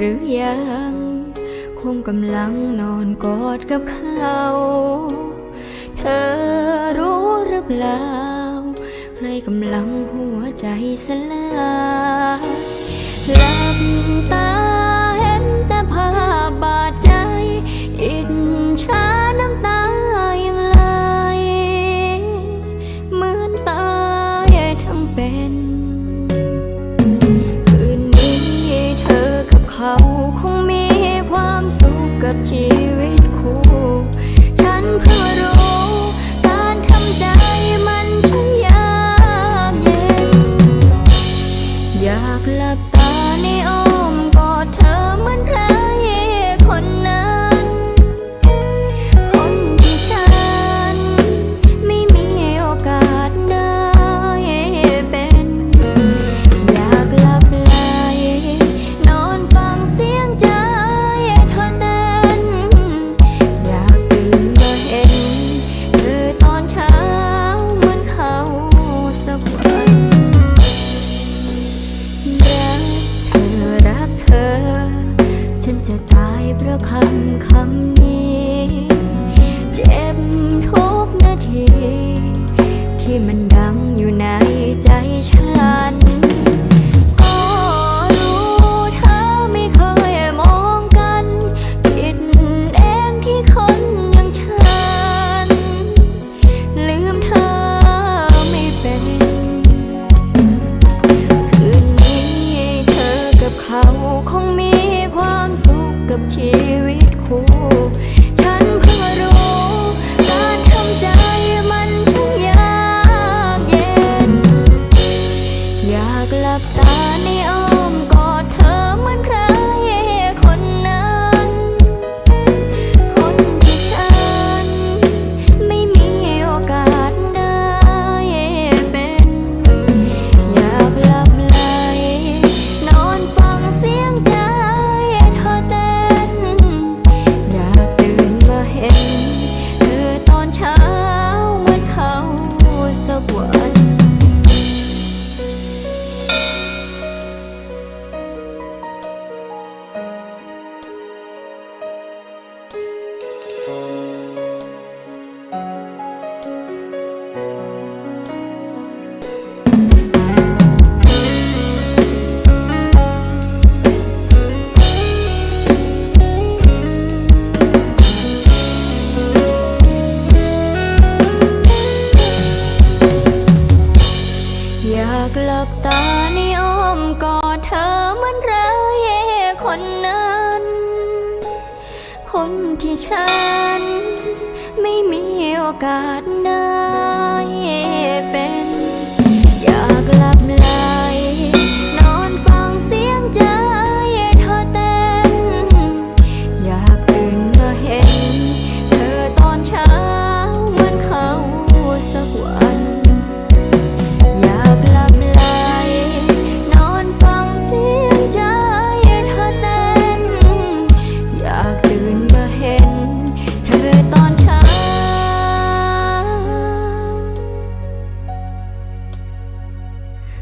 หรือยัง คงกำลังนอนกอดกับเขา เธอรู้หรือเปล่า ใครกำลังหัวใจสลายหลับตา te ากหลับตาในอ้อมกอดเธอมันร้าย่คนนั้น คนที่ฉัน ไม่มีโอกาส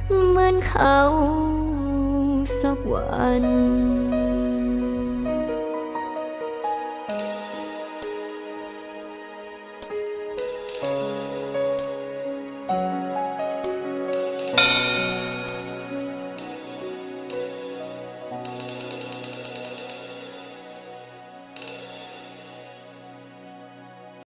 เหมือนเขาสักวัน